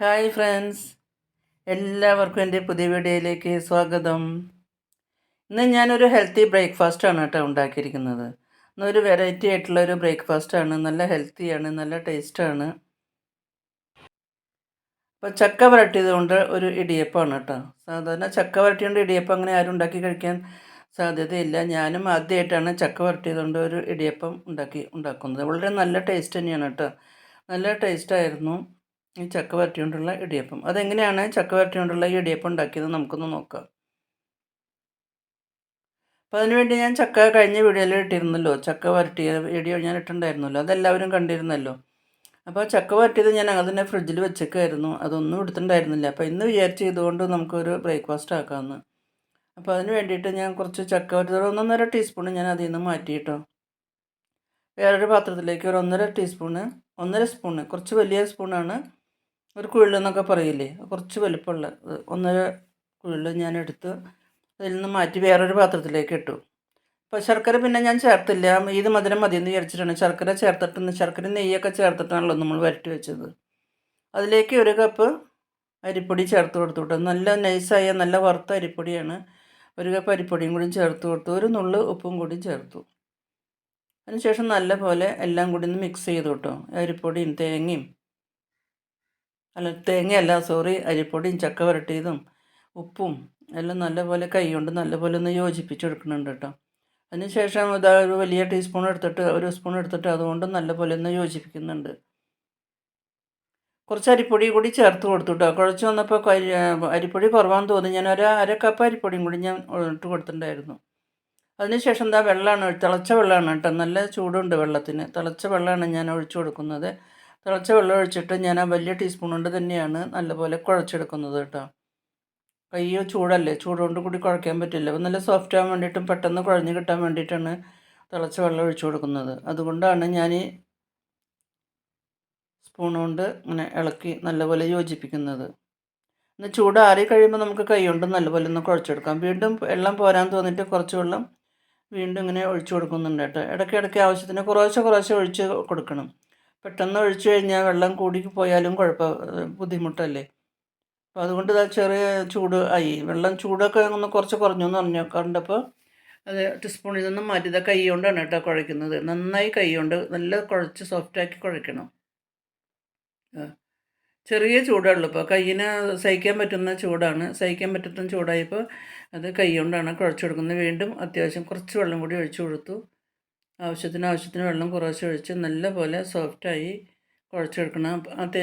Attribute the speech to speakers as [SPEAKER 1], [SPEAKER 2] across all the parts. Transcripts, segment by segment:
[SPEAKER 1] Hi friends. എല്ലാവർക്കും എന്റെ പുതിയ വീഡിയോയിലേക്ക് സ്വാഗതം. ഇന്ന് ഞാനൊരു ഹെൽത്തി ബ്രേക്ക്ഫാസ്റ്റാണ് കേട്ടോ ഉണ്ടാക്കിയിരിക്കുന്നത്. ഇന്നൊരു വെറൈറ്റി ആയിട്ടുള്ള ഒരു ബ്രേക്ക്ഫാസ്റ്റാണ് നല്ല ഹെൽത്തിയാണ് നല്ല ടേസ്റ്റാണ് അപ്പോൾ ചക്ക വരട്ടിയതുകൊണ്ട് ഒരു ഇടിയപ്പമാണ് കേട്ടോ. സാധാരണ ചക്ക വരട്ടിയുണ്ട് ഇടിയപ്പം അങ്ങനെ ആരും ഉണ്ടാക്കി കഴിക്കാൻ സാധ്യതയില്ല. ഞാനും ആദ്യമായിട്ടാണ് ചക്ക വരട്ടിയതുകൊണ്ട് ഒരു ഇടിയപ്പം ഉണ്ടാക്കി ഉണ്ടാക്കുന്നത്. വളരെ നല്ല ടേസ്റ്റ് തന്നെയാണ് കേട്ടോ. നല്ല ടേസ്റ്റായിരുന്നു ഈ ചക്ക വരട്ടി കൊണ്ടുള്ള ഇടിയപ്പം. അതെങ്ങനെയാണ് ചക്ക വരട്ടി കൊണ്ടുള്ള ഈ ഇടിയപ്പം ഉണ്ടാക്കിയത്? നമുക്കൊന്ന് നോക്കാം. അപ്പോൾ അതിനുവേണ്ടി ഞാൻ ചക്ക കഴിഞ്ഞ വീഡിയോയിൽ ഇട്ടിരുന്നല്ലോ. ചക്ക വരട്ടിയ വീഡിയോ ഞാൻ ഇട്ടിട്ടുണ്ടായിരുന്നല്ലോ. അതെല്ലാവരും കണ്ടിരുന്നല്ലോ. അപ്പോൾ ചക്ക വരട്ടിയത് ഞാൻ അതിനെ ഫ്രിഡ്ജിൽ വെച്ചേക്കായിരുന്നു. അതൊന്നും എടുത്തിട്ടുണ്ടായിരുന്നില്ല. അപ്പോൾ ഇന്ന് വിചാരിച്ച് ഇതുകൊണ്ട് നമുക്കൊരു ബ്രേക്ക്ഫാസ്റ്റ് ആക്കാമെന്ന് അപ്പോൾ അതിന് വേണ്ടിയിട്ട് ഞാൻ കുറച്ച് ചക്ക ഒരു ഒന്നൊന്നര ടീസ്പൂൺ ഞാൻ അതിൽ നിന്ന് മാറ്റിയിട്ടോ. വേറൊരു പാത്രത്തിലേക്ക് ഒരു ഒന്നര ടീസ്പൂണ് ഒന്നര സ്പൂണ് കുറച്ച് വലിയ സ്പൂണാണ് ഒരു കുഴലെന്നൊക്കെ പറയില്ലേ? കുറച്ച് വലുപ്പമുള്ള ഒന്നര കുഴൽ ഞാൻ എടുത്ത് അതിൽ നിന്ന് മാറ്റി വേറൊരു പാത്രത്തിലേക്ക് ഇട്ടു. അപ്പോൾ ശർക്കര പിന്നെ ഞാൻ ചേർത്തില്ല. ഇത് മധുരം മതി എന്ന് വിചാരിച്ചിട്ടാണ്. ശർക്കര ചേർത്തിട്ട് ശർക്കര നെയ്യൊക്കെ ചേർത്തിട്ടാണല്ലോ നമ്മൾ വരട്ടി വെച്ചത്. അതിലേക്ക് ഒരു കപ്പ് അരിപ്പൊടി ചേർത്ത് കൊടുത്തു വിട്ടു നല്ല നൈസായ നല്ല വറുത്ത അരിപ്പൊടിയാണ്. ഒരു കപ്പ് അരിപ്പൊടിയും കൂടി ചേർത്ത് കൊടുത്തു. ഒരു നുള്ളു ഉപ്പും കൂടി ചേർത്തു. അതിനുശേഷം നല്ല പോലെ എല്ലാം കൂടി ഒന്ന് മിക്സ് ചെയ്തു കേട്ടോ. അരിപ്പൊടിയും തേങ്ങയും അല്ല തേങ്ങയല്ല സോറി അരിപ്പൊടിയും ചക്ക വരട്ടിയതും ഉപ്പും എല്ലാം നല്ലപോലെ കൈ കൊണ്ട് നല്ലപോലെ ഒന്ന് യോജിപ്പിച്ചെടുക്കുന്നുണ്ട് കേട്ടോ. അതിനുശേഷം ഇതാ ഒരു വലിയ ടീസ്പൂൺ എടുത്തിട്ട് ഒരു സ്പൂൺ എടുത്തിട്ട് അതുകൊണ്ട് നല്ലപോലെ ഒന്ന് യോജിപ്പിക്കുന്നുണ്ട്. കുറച്ച് അരിപ്പൊടി കൂടി ചേർത്ത് കൊടുത്തു കേട്ടോ. കുഴച്ച് വന്നപ്പോൾ അരിപ്പൊടി കുറവാന്ന് തോന്നി. ഞാൻ ഒരു അര കപ്പ് അരിപ്പൊടിയും കൂടി ഞാൻ ഇട്ട് കൊടുത്തിട്ടുണ്ടായിരുന്നു. അതിനുശേഷം എന്താ വെള്ളമാണ് തിളച്ച വെള്ളമാണ് കേട്ടോ. നല്ല ചൂടുണ്ട് വെള്ളത്തിന്. തിളച്ച വെള്ളമാണ് ഞാൻ ഒഴിച്ചു കൊടുക്കുന്നത്. തിളച്ച വെള്ളം ഒഴിച്ചിട്ട് ഞാൻ ആ വലിയ ടീസ്പൂൺ കൊണ്ട് തന്നെയാണ് നല്ലപോലെ കുഴച്ചെടുക്കുന്നത് കേട്ടോ. കയ്യോ ചൂടല്ലേ? ചൂടുകൊണ്ട് കൂടി കുഴക്കാൻ പറ്റില്ല. അപ്പോൾ നല്ല സോഫ്റ്റ് ആകാൻ വേണ്ടിയിട്ടും പെട്ടെന്ന് കുഴഞ്ഞ് കിട്ടാൻ വേണ്ടിയിട്ടാണ് തിളച്ച വെള്ളം ഒഴിച്ചു കൊടുക്കുന്നത്. അതുകൊണ്ടാണ് ഞാൻ സ്പൂൺ കൊണ്ട് ഇങ്ങനെ ഇളക്കി നല്ലപോലെ യോജിപ്പിക്കുന്നത്. എന്നാൽ ചൂടാറി കഴിയുമ്പോൾ നമുക്ക് കൈ കൊണ്ട് നല്ലപോലെ ഒന്ന് കുഴച്ചെടുക്കാം. വീണ്ടും വെള്ളം പോരാൻ തോന്നിയിട്ട് കുറച്ച് വെള്ളം വീണ്ടും ഇങ്ങനെ ഒഴിച്ചു കൊടുക്കുന്നുണ്ട് കേട്ടോ. ഇടയ്ക്കിടയ്ക്ക് ആവശ്യത്തിന് കുറേശ്ശെ കുറേശ്ശെ ഒഴിച്ച് കൊടുക്കണം. പെട്ടെന്ന് ഒഴിച്ചു കഴിഞ്ഞാൽ വെള്ളം കൂടി പോയാലും കുഴപ്പം ബുദ്ധിമുട്ടല്ലേ? അപ്പോൾ അതുകൊണ്ട് ചെറിയ ചൂട് ആയി. വെള്ളം ചൂടൊക്കെ ഒന്ന് കുറച്ച് കുറഞ്ഞു എന്ന് പറഞ്ഞു കണ്ടപ്പോൾ അത് ടീസ്പൂണിൽ നിന്നും മാറ്റി. ഇതാ കൈ കൊണ്ടാണ് കേട്ടോ കുഴയ്ക്കുന്നത്. നന്നായി കൈ കൊണ്ട് നല്ല കുഴച്ച് സോഫ്റ്റാക്കി കുഴയ്ക്കണം. ചെറിയ ചൂടുള്ളൂ ഇപ്പോൾ കയ്യിന് സഹിക്കാൻ പറ്റുന്ന ചൂടാണ്. സഹിക്കാൻ പറ്റുന്ന ചൂടായപ്പോൾ അത് കൈ കൊണ്ടാണ് കുഴച്ചെടുക്കുന്നത്. വീണ്ടും അത്യാവശ്യം കുറച്ച് വെള്ളം കൂടി ഒഴിച്ചു കൊടുത്തു. ആവശ്യത്തിന് ആവശ്യത്തിന് വെള്ളം കുറച്ച് ഒഴിച്ച് നല്ലപോലെ സോഫ്റ്റായി കുഴച്ചെടുക്കണം. ആ തേ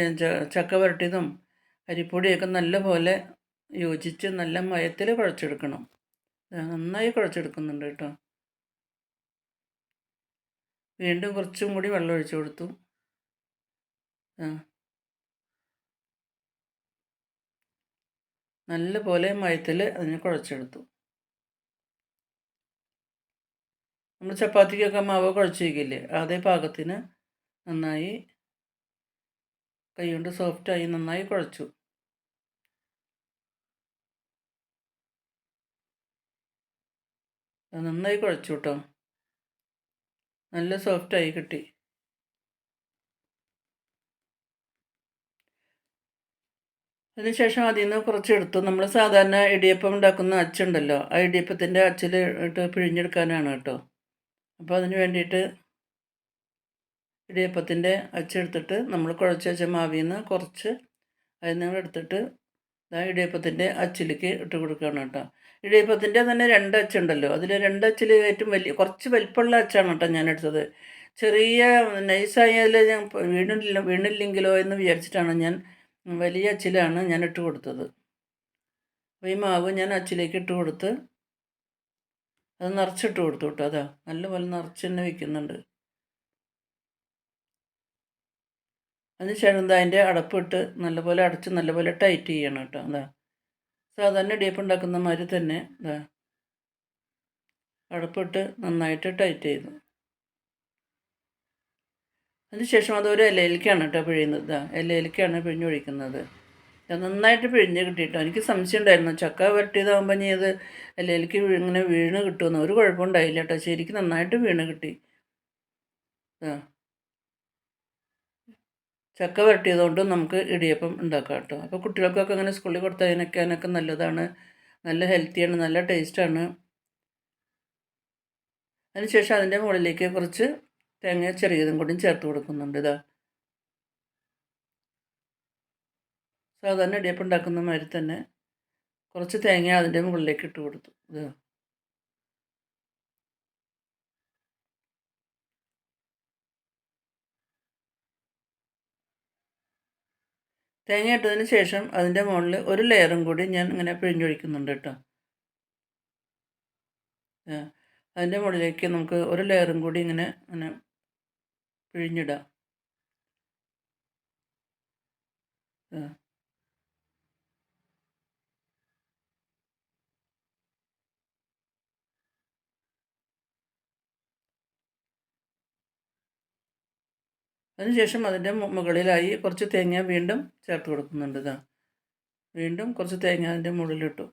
[SPEAKER 1] ചക്ക വരട്ടിയതും അരിപ്പൊടിയൊക്കെ നല്ല പോലെ യോജിച്ച് നല്ല മയത്തിൽ കുഴച്ചെടുക്കണം. നന്നായി കുഴച്ചെടുക്കുന്നുണ്ട് കേട്ടോ. വീണ്ടും കുറച്ചും കൂടി വെള്ളം ഒഴിച്ചു കൊടുത്തു. നല്ല പോലെ മയത്തിൽ അതിനെ കുഴച്ചെടുത്തു. നമ്മൾ ചപ്പാത്തിക്കൊക്കെ മാവ് കുഴച്ച് വയ്ക്കില്ലേ അതേ പാകത്തിന് നന്നായി കൈകൊണ്ട് സോഫ്റ്റായി നന്നായി കുഴച്ചു. നന്നായി കുഴച്ചു കേട്ടോ നല്ല സോഫ്റ്റായി കിട്ടി. അതിനുശേഷം അതിൽ നിന്ന് കുറച്ച് എടുത്തു നമ്മൾ സാധാരണ ഇടിയപ്പം ഉണ്ടാക്കുന്ന അച്ചുണ്ടല്ലോ ആ ഇടിയപ്പത്തിന്റെ അച്ചിൽ ഇട്ട് പിഴിഞ്ഞെടുക്കാനാണ് കേട്ടോ. അപ്പോൾ അതിന് വേണ്ടിയിട്ട് ഇടിയപ്പത്തിന്റെ അച്ചെടുത്തിട്ട് നമ്മൾ കുഴച്ച് വെച്ച മാവിൽ നിന്ന് കുറച്ച് അതിൽ നിന്ന് എടുത്തിട്ട് ഇടിയപ്പത്തിന്റെ അച്ചിലേക്ക് ഇട്ട് കൊടുക്കുകയാണ് കേട്ടോ. ഇടിയപ്പത്തിന്റെ തന്നെ രണ്ട് അച്ചുണ്ടല്ലോ അതിൽ രണ്ട് അച്ചിൽ ഏറ്റവും വലിയ കുറച്ച് വലിപ്പമുള്ള അച്ചാണ് കേട്ടോ ഞാൻ എടുത്തത്. ചെറിയ നൈസായാൽ ഞാൻ വീണില്ല വീണില്ലെങ്കിലോ എന്ന് വിചാരിച്ചിട്ടാണ് ഞാൻ വലിയ അച്ചിലാണ് ഞാൻ ഇട്ട് കൊടുത്തത്. അപ്പോൾ ഈ മാവ് ഞാൻ അച്ചിലേക്ക് ഇട്ട് കൊടുത്ത് അത് നിറച്ചിട്ട് കൊടുത്തു കേട്ടോ. അതാ നല്ലപോലെ നിറച്ച് തന്നെ വയ്ക്കുന്നുണ്ട് അതിനുശേഷം അതിന്റെ അടപ്പിട്ട് നല്ലപോലെ അടച്ച് നല്ലപോലെ ടൈറ്റ് ചെയ്യണം കേട്ടോ. അതാ സാധാരണ ഇടിയപ്പം ഉണ്ടാക്കുന്ന മാതിരി തന്നെ ഇതാ അടപ്പിട്ട് നന്നായിട്ട് ടൈറ്റ് ചെയ്തു. അതിനുശേഷം അതൊരു ഇലയിലേക്കാണ് കേട്ടോ പിഴിയുന്നത്. ഇതാ ഇലയിലേക്കാണ് പിഴിഞ്ഞൊഴിക്കുന്നത്. നന്നായിട്ട് പിഴിഞ്ഞ് കിട്ടിയിട്ടോ. എനിക്ക് സംശയം ഉണ്ടായിരുന്നു ചക്ക വരട്ടിയതാകുമ്പോൾ ഇനി അത് എനിക്ക് ഇങ്ങനെ വീണ് കിട്ടുമെന്ന്? ഒരു കുഴപ്പമുണ്ടായില്ല കേട്ടോ. ശരിക്കും നന്നായിട്ട് വീണ് കിട്ടി. ആ. ചക്ക വരട്ടിയതുകൊണ്ട് നമുക്ക് ഇടിയപ്പം ഉണ്ടാക്കാം കേട്ടോ. അപ്പോൾ കുട്ടികൾക്കൊക്കെ അങ്ങനെ സ്കൂളിൽ കൊടുത്തതിനൊക്കെ നല്ലതാണ്. നല്ല ഹെൽത്തിയാണ് നല്ല ടേസ്റ്റാണ്. അതിനുശേഷം അതിന്റെ മുകളിലേക്ക് കുറച്ച് തേങ്ങ ചെറിയതും കൂടി ചേർത്ത് കൊടുക്കുന്നുണ്ട്. ഇതാ. സാധാരണ ഇടിയപ്പം ഉണ്ടാക്കുന്ന മാതിരി തന്നെ കുറച്ച് തേങ്ങ അതിന്റെ മുകളിലേക്ക് ഇട്ട് കൊടുത്തു. ഇത്. തേങ്ങ ഇട്ടതിന് ശേഷം അതിന്റെ മുകളിൽ ഒരു ലെയറും കൂടി ഞാൻ ഇങ്ങനെ പിഴിഞ്ഞൊഴിക്കുന്നുണ്ട് കേട്ടോ. അതിന്റെ മുകളിലേക്ക് നമുക്ക് ഒരു ലെയറും കൂടി ഇങ്ങനെ ഇങ്ങനെ പിഴിഞ്ഞിടാം. അതിനുശേഷം അതിന്റെ മുകളിലായി കുറച്ച് തേങ്ങ വീണ്ടും ചേർത്ത് കൊടുക്കുന്നുണ്ട് ഇതാ വീണ്ടും കുറച്ച് തേങ്ങ അതിന്റെ മുകളിലിട്ടു.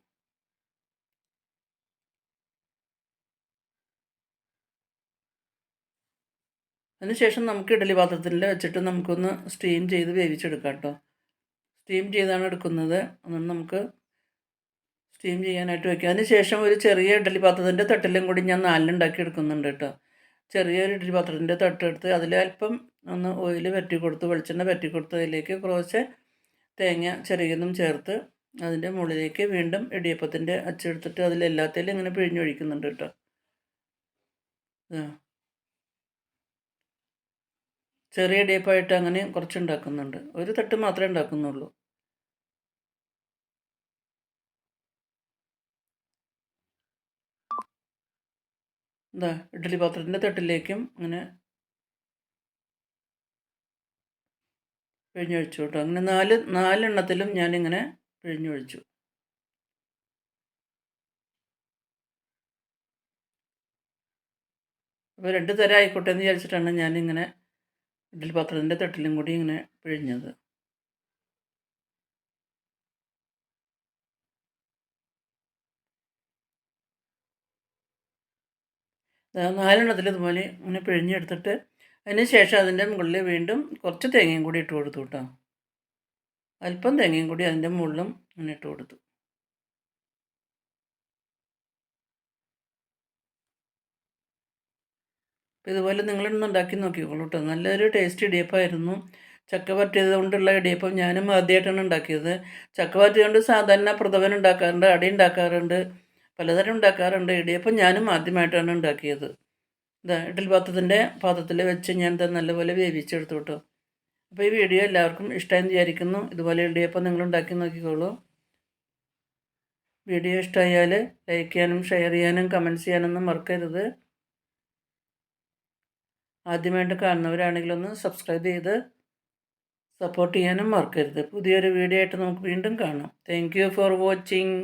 [SPEAKER 1] അതിനുശേഷം നമുക്ക് ഇഡലി പാത്രത്തിൽ വെച്ചിട്ട് നമുക്കൊന്ന് സ്റ്റീം ചെയ്ത് വേവിച്ചെടുക്കാം കേട്ടോ സ്റ്റീം ചെയ്താണ് എടുക്കുന്നത്. അതൊന്ന് നമുക്ക് സ്റ്റീം ചെയ്യാനായിട്ട് വയ്ക്കാം അതിന് ശേഷം ഒരു ചെറിയ ഇഡലി പാത്രത്തിന്റെ തട്ടിലും കൂടി ഞാൻ നാലിലുണ്ടാക്കി എടുക്കുന്നുണ്ട് കേട്ടോ ചെറിയൊരു ഇഡ്ഡലി പാത്രത്തിന്റെ തട്ടെടുത്ത് അതിൽ അല്പം ഒന്ന് ഓയിൽ വെറ്റി കൊടുത്ത് വെളിച്ചെണ്ണ വെറ്റി കൊടുത്ത് അതിലേക്ക് കുറച്ച് തേങ്ങ ചെറിയതും ചേർത്ത് അതിന്റെ മുകളിലേക്ക് വീണ്ടും ഇടിയപ്പത്തിന്റെ അച്ചെടുത്തിട്ട് അതിലെല്ലാത്തിലും ഇങ്ങനെ പിഴിഞ്ഞൊഴിക്കുന്നുണ്ട് കേട്ടോ. ചെറിയ ഇടിയപ്പമായിട്ട് അങ്ങനെ കുറച്ച് ഉണ്ടാക്കുന്നുണ്ട്. ഒരു തട്ട് മാത്രമേ ഉണ്ടാക്കുന്നുള്ളൂ. എന്താ ഇഡ്ഡലി പാത്രത്തിന്റെ തട്ടിലേക്കും അങ്ങനെ പിഴിഞ്ഞൊഴിച്ചു കേട്ടോ. അങ്ങനെ നാല് നാലെണ്ണത്തിലും ഞാനിങ്ങനെ പിഴിഞ്ഞൊഴിച്ചു. അപ്പോൾ രണ്ട് തരം ആയിക്കോട്ടെ എന്ന് വിചാരിച്ചിട്ടാണ് ഞാനിങ്ങനെ ഇഡ്ഡലി പാത്രത്തിന്റെ തട്ടിലും കൂടി ഇങ്ങനെ പിഴിഞ്ഞത്. നാലെണ്ണത്തിൽ ഇതുപോലെ ഇങ്ങനെ പിഴിഞ്ഞെടുത്തിട്ട് അതിന് ശേഷം അതിന്റെ മുകളിൽ വീണ്ടും കുറച്ച് തേങ്ങയും കൂടി ഇട്ട് കൊടുത്തു കേട്ടോ. അല്പം തേങ്ങയും കൂടി അതിന്റെ മുകളിലും ഇങ്ങനെ ഇട്ട് കൊടുത്തു. അപ്പോൾ ഇതുപോലെ നിങ്ങളൊന്ന് ഉണ്ടാക്കി നോക്കിക്കോളൂ കേട്ടോ. നല്ലൊരു ടേസ്റ്റ് ഇടിയപ്പമായിരുന്നു. ചക്ക പറ്റിയത് കൊണ്ടുള്ള ഇടിയപ്പം ഞാനും ആദ്യമായിട്ടാണ് ഉണ്ടാക്കിയത്. ചക്ക പറ്റിയത് കൊണ്ട് സാധാരണ പ്രഥമൻ ഉണ്ടാക്കാറുണ്ട് അടി ഉണ്ടാക്കാറുണ്ട്. പലതരം ഉണ്ടാക്കാറുണ്ട്. ഇടിയപ്പം ഞാനും ആദ്യമായിട്ടാണ് ഉണ്ടാക്കിയത്. ഇതാ ഇഡൽ പാത്രത്തിന്റെ പാത്രത്തിൽ വെച്ച് ഞാൻ ഇത് നല്ലപോലെ വേവിച്ചെടുത്തു കേട്ടോ അപ്പോൾ ഈ വീഡിയോ എല്ലാവർക്കും ഇഷ്ടമായെന്ന് വിചാരിക്കുന്നു. ഇതുപോലെ ഇടിയപ്പം നിങ്ങൾ ഉണ്ടാക്കി നോക്കിക്കോളൂ. വീഡിയോ ഇഷ്ടമായാൽ ലൈക്ക് ചെയ്യാനും ഷെയർ ചെയ്യാനും കമന്റ്സ് ചെയ്യാനൊന്നും മറക്കരുത്. ആദ്യമായിട്ട് കാണുന്നവരാണെങ്കിലൊന്ന് സബ്സ്ക്രൈബ് ചെയ്ത് സപ്പോർട്ട് ചെയ്യാനും മറക്കരുത്. പുതിയൊരു വീഡിയോ ആയിട്ട് നമുക്ക് വീണ്ടും കാണാം. Thank for watching